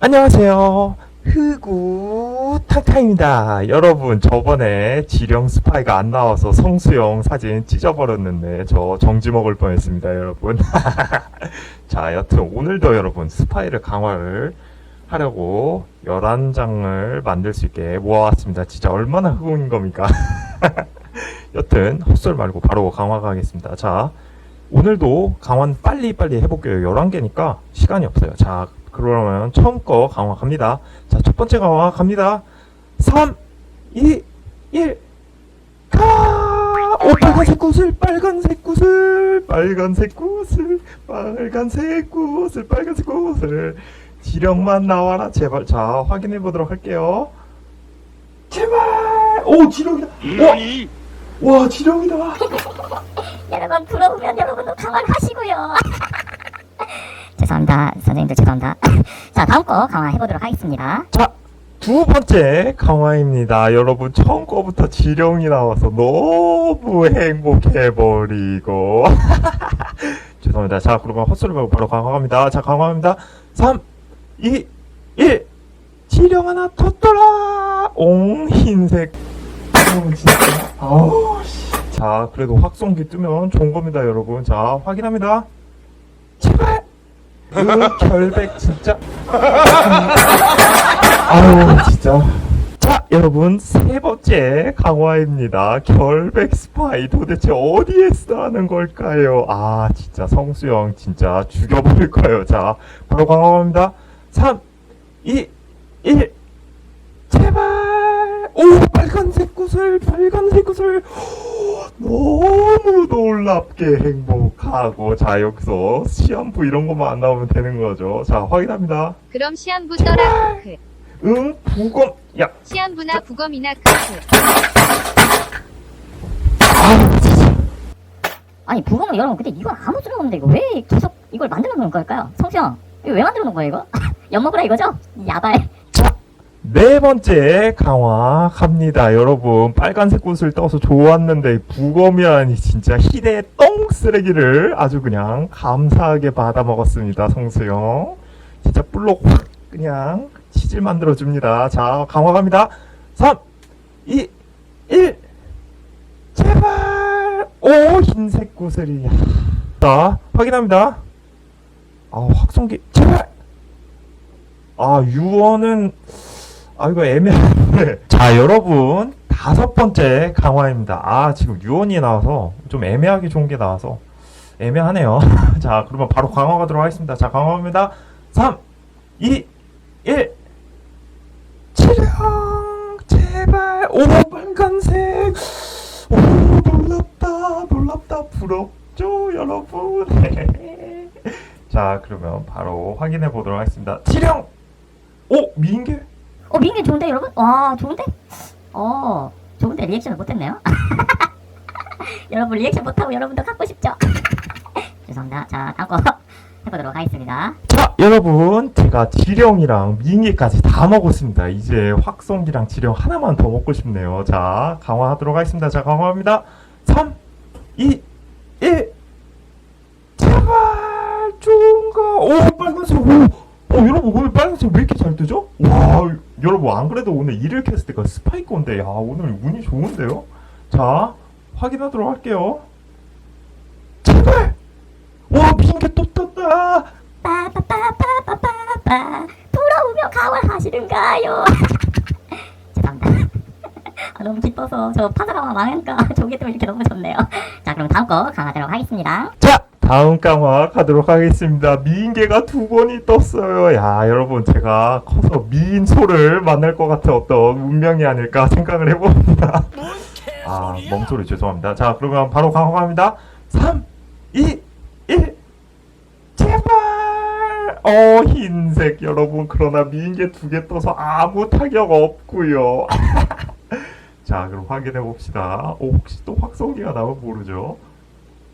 안녕하세요. 흑우 탕탕입니다. 여러분, 저번에 지령 스파이가 안 나와서 성수형 사진 찢어버렸는데, 저 정지 먹을 뻔했습니다, 여러분. 자, 여튼 오늘도 여러분, 스파이를 강화를 하려고 11장을 만들 수 있게 모아왔습니다. 진짜 얼마나 흑운인 겁니까? 여튼, 헛소리 말고 바로 강화 가겠습니다. 자, 오늘도 강화는 빨리빨리 해볼게요. 11개니까 시간이 없어요. 자, 그러면 처음 거 강화 갑니다. 자, 첫 번째 강화 갑니다. 3, 2, 1, 가! 오, 빨간색 구슬, 빨간색 구슬, 빨간색 구슬, 빨간색 구슬, 빨간색 구슬. 지령만 나와라, 제발. 자, 확인해 보도록 할게요. 제발! 오, 지령이다! 와, 와, 지령이다! 여러분 부러우면 여러분도 강화하시고요. 죄송합니다. 선생님들 죄송합니다. 자 다음 거 강화해보도록 하겠습니다. 자, 두 번째 강화입니다. 여러분, 처음 거부터 지령이 나와서 너무 행복해버리고. 죄송합니다. 자, 그러면 헛소리 말고 바로 강화합니다. 자, 강화합니다. 3, 2, 1. 지령 하나 텄더라! 옹, 흰색. 아우, 진짜. 아우, 씨. 자, 그래도 확성기 뜨면 좋은 겁니다, 여러분. 자, 확인합니다. 제발! 그 결백 진짜. 아유 진짜 자 여러분 세 번째 강화입니다 결백 스파이 도대체 어디에 쓰라는 걸까요 아 진짜 성수형 진짜 죽여버릴 거예요 자 바로 강화합니다 3 2 1 제발 오 빨간색 구슬 빨간색 구슬 너무 놀랍게 행복하고 자 여기서 시한부 이런 것만 안 나오면 되는 거죠 자 확인합니다 그럼 시한부 떠라 크크. 응 부검 야 시한부나 부검이나 크크. 아, 진짜. 아니 부검은 여러분 근데 이건 아무 소용 없는데 이거 왜 계속 이걸 만들어 놓은 걸까요? 성수형 이거 왜 만들어 놓은 거야 이거? 엿먹으라 이거죠? 야발. 네 번째 강화 갑니다. 여러분 빨간색 꽃을 떠서 좋았는데 부검이라니 진짜 희대의 똥 쓰레기를 아주 그냥 감사하게 받아 먹었습니다 성수형. 진짜 불로 확 그냥 치질 만들어 줍니다. 자 강화 갑니다. 3 2 1 제발! 오 흰색 구슬이 자 확인합니다. 아 확성기. 제발! 아 유언은 아 이거 애매하네 자 여러분. 다섯 번째 강화입니다. 아 지금 유언이 나와서 좀 애매하게 좋은 게 나와서 애매하네요. 자 그러면 바로 강화 가도록 하겠습니다. 자 강화입니다. 3 2 1 치령 제발. 오 빨간색. 오 놀랍다 놀랍다. 부럽죠 여러분? 자 그러면 바로 확인해 보도록 하겠습니다. 치령 오 민계 어 민기 좋은데 여러분? 와 좋은데? 어 좋은데 리액션을 못했네요. 여러분 리액션 못하고 여러분도 갖고 싶죠? 죄송합니다. 자 다음 거 해보도록 하겠습니다. 자, 여러분, 제가 지령이랑 밍이까지 다 먹었습니다. 이제 확성기랑 지령 하나만 더 먹고 싶네요. 자, 강화하도록 하겠습니다. 자, 강화합니다. 3, 2, 1. 제발, 좋은가? 오, 빨간색, 오. 어, 여러분, 오늘 빨간색 왜 이렇게 잘 뜨죠? 와, 여러분, 안 그래도 오늘 일을 켰을 때가 스파이 건데, 야, 오늘 운이 좋은데요? 자, 확인하도록 할게요. 제발! 와, 밍게 또 떴다! 빠빠빠빠빠빠빠 부러우며 강화하시는가요? 죄송합니다. 아, 너무 기뻐서 저 강화 망하니까 조개 때문에 이렇게 너무 좋네요. 자 그럼 다음 거 강화하도록 하겠습니다. 자, 다음 강화 가도록 하겠습니다. 미인개가 두 번이 떴어요. 야, 여러분, 제가 커서 미인 소를 만날 것 같은 어떤 운명이 아닐까 생각을 해봅니다. 아, 멍소리 죄송합니다. 자, 그러면 바로 강화합니다. 3, 2, 1. 제발! 어, 흰색, 여러분. 그러나 미인개 두개 떠서 아무 타격 없고요 자, 그럼 확인해 봅시다. 어, 혹시 또 확성기가 나오면 모르죠?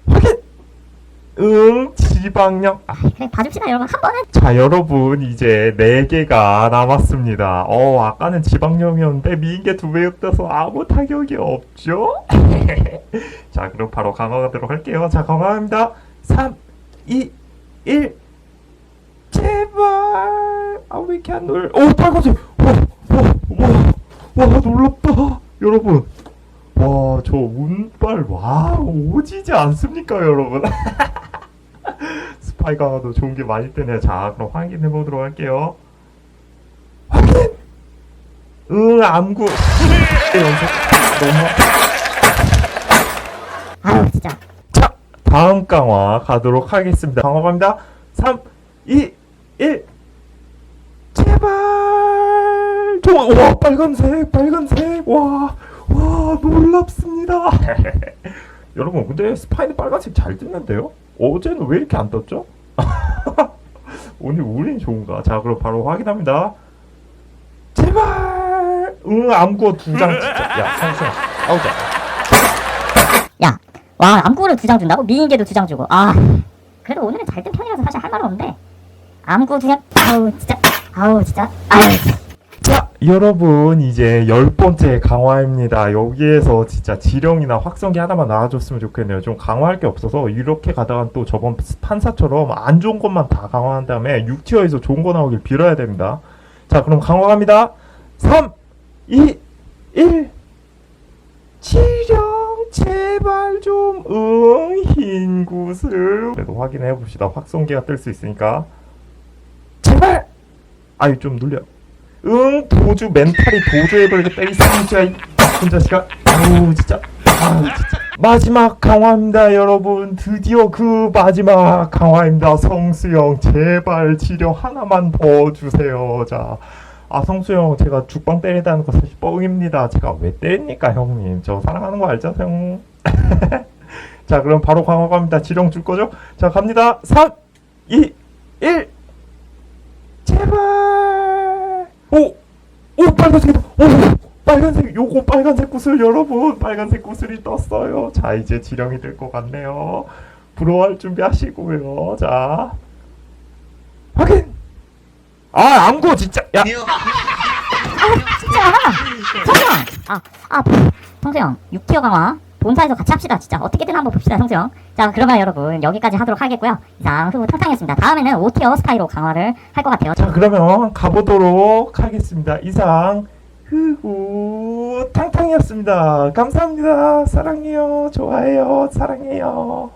확인! 응, 지방령. 아, 그래 봐줍시다 여러분 한 번은 자, 여러분, 이제 4개가 남았습니다. 어, 아까는 지방령이었는데 미인계 두 배였다서 아무 타격이 없죠? 자, 그럼 바로 강화하도록 할게요. 자, 강화합니다. 3, 2, 1. 제발 아 왜 이렇게 안 놀? 오 빨간색 와 와와 놀랍다 여러분 와 저 운빨 와 오지지 않습니까 여러분 스 파이 강화도 좋은 게 많이 뜨네요 자 그럼 확인해 보도록 할게요 확인 응 암구 너무 아유 진짜 자, 다음 강화 가도록 하겠습니다. 강화 갑니다. 3, 2, 1. 제발! 저, 와, 빨간색, 빨간색. 와, 와, 놀랍습니다. 여러분, 근데 스파이는 빨간색 잘 뜨는데요? 어제는 왜 이렇게 안 떴죠? 오늘 운이 좋은가? 자, 그럼 바로 확인합니다. 제발! 응, 암구 두장 진짜. 야, 상승. 아우자. 야, 와 암구를 두 장 준다고? 미인계도 두 장 주고. 아, 그래도 오늘은 잘뜬 편이라서 사실 할 말은 없는데 암구 두 장. 아우 진짜. 아우 진짜. 아유. 자, 여러분 이제 열 번째 강화입니다. 여기에서 진짜 지령이나 확성기 하나만 나와줬으면 좋겠네요. 좀 강화할 게 없어서 이렇게 가다가 또 저번 판사처럼 안 좋은 것만 다 강화한 다음에 6티어에서 좋은 거 나오길 빌어야 됩니다. 자, 그럼 강화 갑니다. 3, 2, 1. 지령 제발 좀 응, 흰 구슬. 그래도 확인해 봅시다. 확성기가 뜰 수 있으니까. 제발! 아유, 좀 눌려. 응 도주 멘탈이 도주해버리겠다 이 상자 이 나쁜 자식아. 아우 진짜. 아우 진짜. 마지막 강화입니다 여러분. 드디어 그 마지막 강화입니다. 성수형 제발 치료 하나만 더 주세요. 자 아 성수형 제가 죽방 때리다는 거 사실 뻥입니다. 제가 왜 때립니까 형님? 저 사랑하는 거 알죠 형? 자 그럼 바로 강화 갑니다. 지령 줄 거죠? 자 갑니다. 3 2 1 제발 오! 오 빨간색이다 오! 빨간색 요거 빨간색 구슬 여러분 빨간색 구슬이 떴어요 자 이제 지령이 될 것 같네요 부러워할 준비 하시고요 자 확인 아 암고 진짜 야 진짜. 성수형. 아, 아, 성수형. 6티어 강화. 본사에서 같이 합시다. 진짜 어떻게든 한번 봅시다, 성수형. 자, 그러면 여러분 여기까지 하도록 하겠고요. 이상 후보 탕탕이었습니다. 다음에는 5티어 스타일로 강화를 할 것 같아요. 자 그러면 가보도록 하겠습니다 이상 흐구 탕탕이었습니다 감사합니다 사랑해요 좋아해요 사랑해요